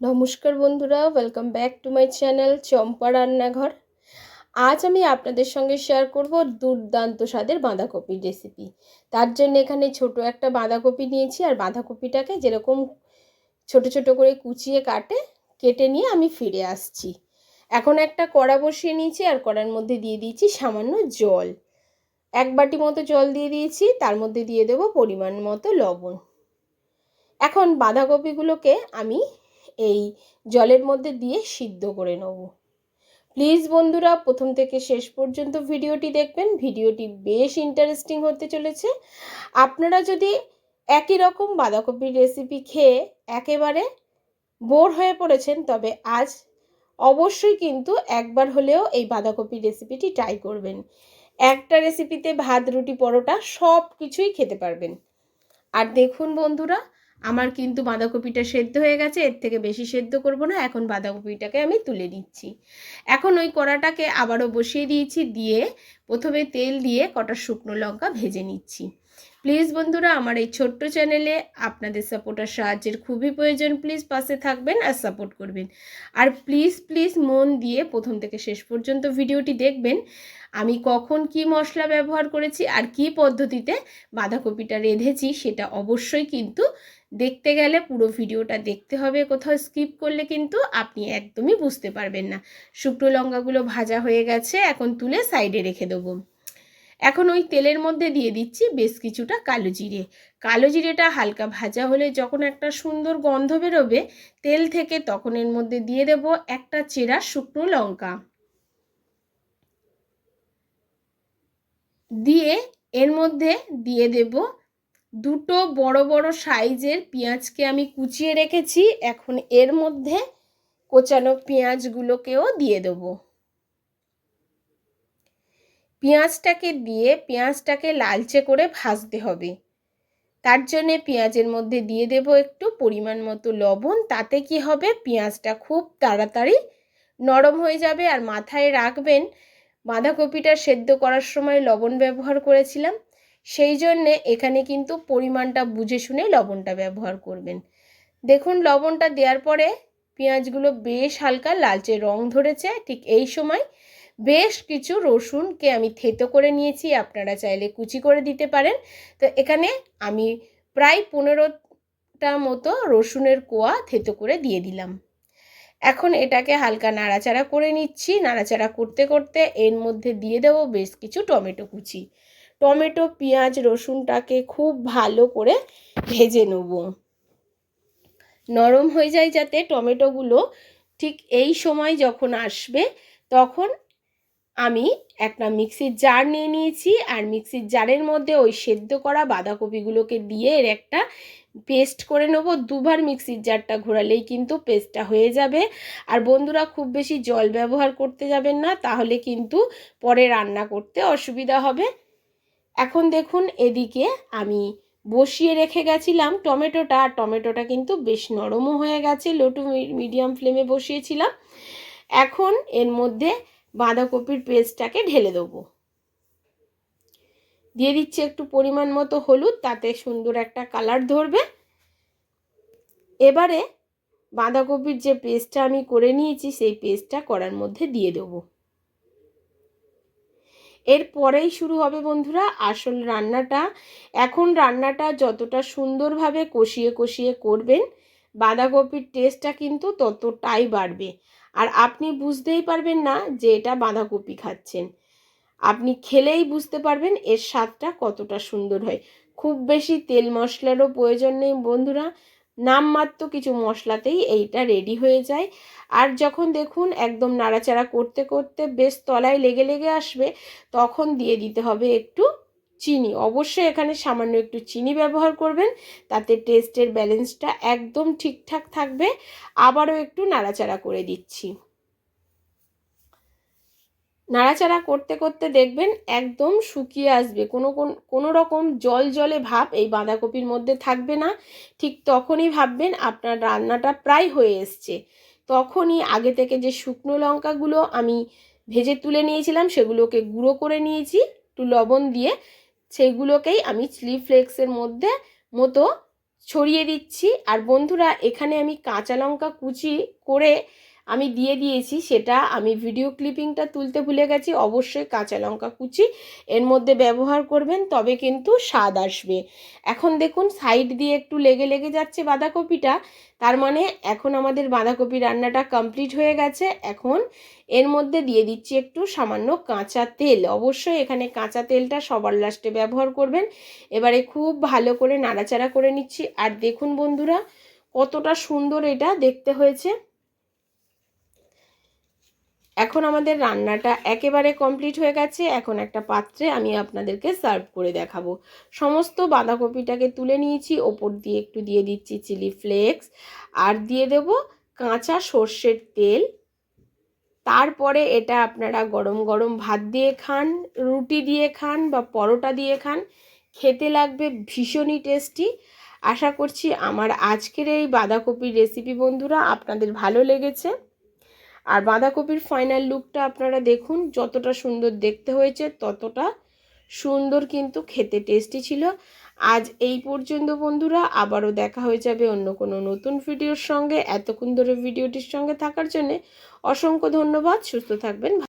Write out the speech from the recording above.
নমস্কার বন্ধুরা welcome back to my channel Champa রান্নাঘর। আজ আমি আপনাদের সঙ্গে শেয়ার করব দুর্দান্ত স্বাদের বাঁধাকপির রেসিপি তার জন্য এখানে ছোট একটা বাঁধাকপি নিয়েছি, আর বাঁধাকপিটাকে যেরকম ছোট ছোট করে কুচিয়ে কাটে, কেটে নিয়ে আমি ফিরে আসছি। এখন একটা কড়া বসিয়ে নিয়েছি, আর কড়ার মধ্যে দিয়ে দিয়েছি সামান্য জল। এক বাটি মতো জল দিয়ে দিয়েছি, তার মধ্যে দিয়ে দেবো পরিমাণ মতো লবণ। এখন বাঁধাকপিগুলোকে আমি এই জলের মধ্যে দিয়ে সিদ্ধ করে নেব। প্লিজ বন্ধুরা, প্রথম থেকে শেষ পর্যন্ত ভিডিওটি দেখবেন। ভিডিওটি বেশ ইন্টারেস্টিং হতে চলেছে। আপনারা যদি একই রকম বাঁধাকপির রেসিপি খেয়ে একেবারে বোর হয়ে পড়েছেন, তবে আজ অবশ্যই কিন্তু একবার হলেও এই বাঁধাকপির রেসিপিটি ট্রাই করবেন। একটা রেসিপিতে ভাত, রুটি, পরোটা সব কিছুই খেতে পারবেন। আর দেখুন বন্ধুরা আমার কিন্তু বাঁধাকপিটা সেদ্ধ হয়ে গেছে, এর থেকে বেশি সেদ্ধ করব না, এখন বাঁধাকপিটাকে আমি তুলে নিচ্ছি। এখন ওই কড়াটাকে আবারও বসিয়ে দিয়েছি, দিয়ে প্রথমে তেল দিয়ে কটা শুকনো লঙ্কা ভেজে নিচ্ছি। প্লিজ বন্ধুরা, আমার এই ছোট্ট চ্যানেলে আপনাদের সাপোর্টার সাহায্যের খুবই প্রয়োজন। প্লিজ পাশে থাকবেন আর সাপোর্ট করবেন। আর প্লিজ প্লিজ মন দিয়ে প্রথম থেকে শেষ পর্যন্ত ভিডিওটি দেখবেন, আমি কখন কি মশলা ব্যবহার করেছি আর কি পদ্ধতিতে বাঁধাকপিটা রেঁধেছি, সেটা অবশ্যই কিন্তু দেখতে গেলে পুরো ভিডিওটা দেখতে হবে, কোথাও স্কিপ করলে কিন্তু আপনি একদমই বুঝতে পারবেন না। শুকনো লঙ্কাগুলো ভাজা হয়ে গেছে, এখন তুলে সাইডে রেখে দেবো। এখন ওই তেলের মধ্যে দিয়ে দিচ্ছি বেশ কিছুটা কালো জিরে। কালো জিরেটা হালকা ভাজা হলে যখন একটা সুন্দর গন্ধ বেরোবে, তেল থেকে তখন এর মধ্যে দিয়ে দেব একটা চেরা শুকনো লঙ্কা। দিয়ে এর মধ্যে দিয়ে দেব দুটো বড় বড় সাইজের পেঁয়াজকে আমি কুচিয়ে রেখেছি। এখন এর মধ্যে কোচানো পেঁয়াজগুলোকেও দিয়ে দেব। পেঁয়াজটাকে দিয়ে পেঁয়াজটাকে লালচে করে ভাজতে হবে। তার জন্যে পেঁয়াজের মধ্যে দিয়ে দেব একটু পরিমাণ মতো লবণ। তাতে কি হবে? পেঁয়াজটা খুব তাড়াতাড়ি নরম হয়ে যাবে। আর মাথায় রাখবেন, বাঁধাকপিটা সেদ্ধ করার সময় লবণ ব্যবহার করেছিলাম। সেই জন্যে এখানে কিন্তু পরিমাণটা বুঝে শুনে লবণটা ব্যবহার করবেন। দেখুন, লবণটা দেওয়ার পরে পেঁয়াজগুলো বেশ হালকা লালচে রং ধরেছে। ঠিক এই সময় বেশ কিছু রসুনকে আমি থেতো করে নিয়েছি, আপনারা চাইলে কুচি করে দিতে পারেন। তো এখানে আমি প্রায় পনেরোটা মতো রসুনের কোয়া থেতো করে দিয়ে দিলাম। এখন এটাকে হালকা নাড়াচাড়া করে নিচ্ছি। নাড়াচাড়া করতে করতে এর মধ্যে দিয়ে দেবো বেশ কিছু টমেটো কুচি। টমেটো, পেঁয়াজ, রসুনটাকে খুব ভালো করে ভেজে নেব। নরম হয়ে যায় যাতে টমেটোগুলো ঠিক এই সময় যখন আসবে তখন আমি একটা মিক্সির জার নিয়ে নিয়েছি আর মিক্সির জারের মধ্যে ওই সেদ্ধ করা বাঁধাকপিগুলোকে দিয়ে এর একটা পেস্ট করে নেব। দুবার মিক্সির জারটা ঘোরালেই কিন্তু পেস্টটা হয়ে যাবে। আর বন্ধুরা, খুব বেশি জল ব্যবহার করতে যাবেন না, তাহলে কিন্তু পরে রান্না করতে অসুবিধা হবে। এখন দেখুন এদিকে আমি বসিয়ে রেখে গেছিলাম টমেটোটা, আর টমেটোটা কিন্তু বেশ নরমও হয়ে গেছে লো টু মিডিয়াম ফ্লেমে বসিয়েছিলাম। এখন এর মধ্যে বাঁধাকপির পেস্টটাকে ঢেলে দেবো। দিয়ে দিচ্ছি একটু পরিমাণ মতো হলুদ, তাতে সুন্দর একটা কালার ধরবে। এবারে বাঁধাকপির যে পেস্টটা আমি করে নিয়েছি, সেই পেস্টটা করার মধ্যে দিয়ে দেবো। এরপরেই শুরু হবে বন্ধুরা আসল রান্নাটা। এখন রান্নাটা যতটা সুন্দরভাবে কষিয়ে কষিয়ে করবেন, বাঁধাকপির টেস্টটা কিন্তু ততটাই বাড়বে। আর আপনি বুঝতেই পারবেন না যে এটা বাঁধাকপি খাচ্ছেন। আপনি খেলেই বুঝতে পারবেন এর স্বাদটা কতটা সুন্দর হয়। খুব বেশি তেল মশলারও প্রয়োজন নেই বন্ধুরা। নামমাত্র কিছু মশলাতেই এইটা রেডি হয়ে যায়। আর যখন দেখুন একদম নাড়াচাড়া করতে করতে বেশ তলায় লেগে লেগে আসবে, তখন দিয়ে দিতে হবে একটু চিনি। অবশ্যই এখানে সামান্য একটু চিনি ব্যবহার করবেন, তাতে টেস্টের ব্যালেন্সটা একদম ঠিকঠাক থাকবে। আবারও একটু নাড়াচাড়া করে দিচ্ছি। নাড়াচাড়া করতে করতে দেখবেন একদম শুকিয়ে আসবে। কোনো কোনো রকম জল জলে ভাব এই বাঁধাকপির মধ্যে থাকবে না। ঠিক তখনই ভাববেন আপনার রান্নাটা প্রায় হয়ে এসছে। তখনই আগে থেকে যে শুকনো লঙ্কাগুলো আমি ভেজে তুলে নিয়েছিলাম সেগুলোকে গুঁড়ো করে নিয়েছি, একটু লবণ দিয়ে। সেগুলোকেই আমি চিলি ফ্লেক্সের মধ্যে মতো ছড়িয়ে দিচ্ছি। আর বন্ধুরা, এখানে আমি কাঁচা লঙ্কা কুচি করে আমি দিয়ে দিয়েছি, সেটা আমি ভিডিও ক্লিপিংটা তুলতে ভুলে গেছি, অবশ্যই কাঁচা লঙ্কা কুচি এর মধ্যে ব্যবহার করবেন, তবে কিন্তু স্বাদ আসবে। এখন দেখুন সাইড দিয়ে একটু লেগে লেগে যাচ্ছে বাঁধাকপিটা, তার মানে এখন আমাদের বাঁধাকপি রান্নাটা কমপ্লিট হয়ে গেছে, এখন এর মধ্যে দিয়ে দিচ্ছি একটু সামান্য কাঁচা তেল। অবশ্যই এখানে কাঁচা তেলটা সবার লাস্টে ব্যবহার করবেন। এবারে খুব ভালো করে নাড়াচাড়া করে নিচ্ছি। আর দেখুন বন্ধুরা, কতটা সুন্দর এটা দেখতে হয়েছে। এখন আমাদের রান্নাটা একেবারে কমপ্লিট হয়ে গেছে। এখন একটা পাত্রে আমি আপনাদেরকে সার্ভ করে দেখাবো। সমস্ত বাঁধাকপিটাকে তুলে নিয়েছি, ওপর দিয়ে একটু দিয়ে দিচ্ছি চিলি ফ্লেক্স আর দিয়ে দেব কাঁচা সর্ষের তেল। তারপরে এটা আপনারা গরম গরম ভাত দিয়ে খান, রুটি দিয়ে খান বা পরোটা দিয়ে খান, খেতে লাগবে ভীষণই টেস্টি আশা করছি আমার আজকের এই বাঁধাকপির রেসিপি বন্ধুরা আপনাদের ভালো লেগেছে। আর বাঁধাকপির ফাইনাল লুকটা আপনারা দেখুন, যতটা সুন্দর দেখতে হয়েছে, ততটা সুন্দর কিন্তু খেতে টেস্টি ছিল। আজ এই পর্যন্ত বন্ধুরা, আবারও দেখা হয়ে যাবে অন্য কোনো নতুন ভিডিওর সঙ্গে। এতক্ষণ ধরে ভিডিওটির সঙ্গে থাকার জন্যে অসংখ্য ধন্যবাদ। সুস্থ থাকবেন